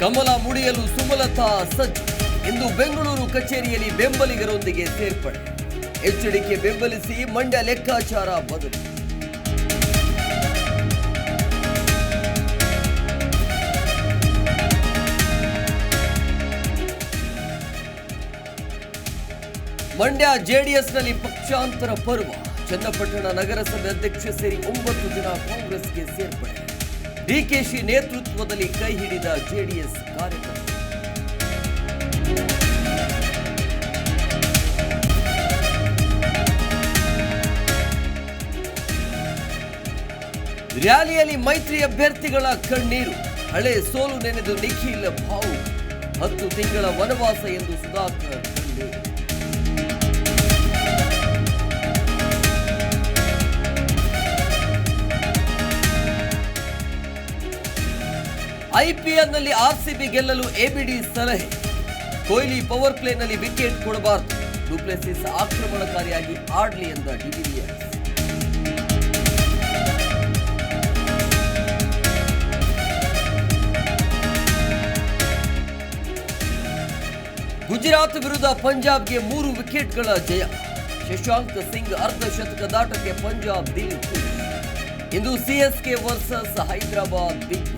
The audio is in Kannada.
ಕಮಲ ಮುಡಿಯಲು ಸುಮಲತಾ ಸಜ್ಜು. ಇಂದು ಬೆಂಗಳೂರು ಕಚೇರಿಯಲ್ಲಿ ಬೆಂಬಲಿಗರೊಂದಿಗೆ ಸೇರ್ಪಡೆ. ಎಚ್ಚರಿಕೆ ಬೆಂಬಲಿಸಿ ಮಂಡ್ಯ ಲೆಕ್ಕಾಚಾರ ಬದಲು. ಮಂಡ್ಯ ಜೆಡಿಎಸ್ನಲ್ಲಿ ಪಕ್ಷಾಂತರ ಪರ್ವ. ಚನ್ನಪಟ್ಟಣ ನಗರಸಭೆ ಅಧ್ಯಕ್ಷ ಸೇರಿ ಒಂಬತ್ತು ಜನ ಕಾಂಗ್ರೆಸ್ಗೆ ಸೇರ್ಪಡೆ. ಡಿಕೆಶಿ ನೇತೃತ್ವದಲ್ಲಿ ಕೈ ಹಿಡಿದ ಜೆಡಿಎಸ್ ಕಾರ್ಯಕರ್ತರು. ರ್ಯಾಲಿಯಲ್ಲಿ ಮೈತ್ರಿ ಅಭ್ಯರ್ಥಿಗಳ ಕಣ್ಣೀರು, ಹಳೆ ಸೋಲು ನೆನೆದು ನಿಖಿಲ್ ಭಾವು, ಹತ್ತು ತಿಂಗಳ ವನವಾಸ ಎಂದು ಸುಧಾಕರ್ ಐಪಿಎಲ್ನಲ್ಲಿ ಆರ್ಸಿಬಿ ಗೆಲ್ಲಲು ಎಬಿಡಿ ಸಲಹೆ. ಕೊಹ್ಲಿ ಪವರ್ ಪ್ಲೇನಲ್ಲಿ ವಿಕೆಟ್ ಕೊಡಬಾರದು. ಡುಪ್ಲೆಸಿಸ್ ಆಕ್ರಮಣಕಾರಿಯಾಗಿ ಆಡ್ಲಿ ಎಂದ ಡಿವಿಲಿಯರ್ಸ್. ಗುಜರಾತ್ ವಿರುದ್ಧ ಪಂಜಾಬ್ಗೆ ಮೂರು ವಿಕೆಟ್ಗಳ ಜಯ. ಶಶಾಂಕ್ ಸಿಂಗ್ ಅರ್ಧ ಶತಕ ದಾಟಕ್ಕೆ ಪಂಜಾಬ್ ದಿಲ್ ಇಂದು ಸಿಎಸ್ಕೆ ವರ್ಸಸ್ ಹೈದರಾಬಾದ್ ಬಿಗ್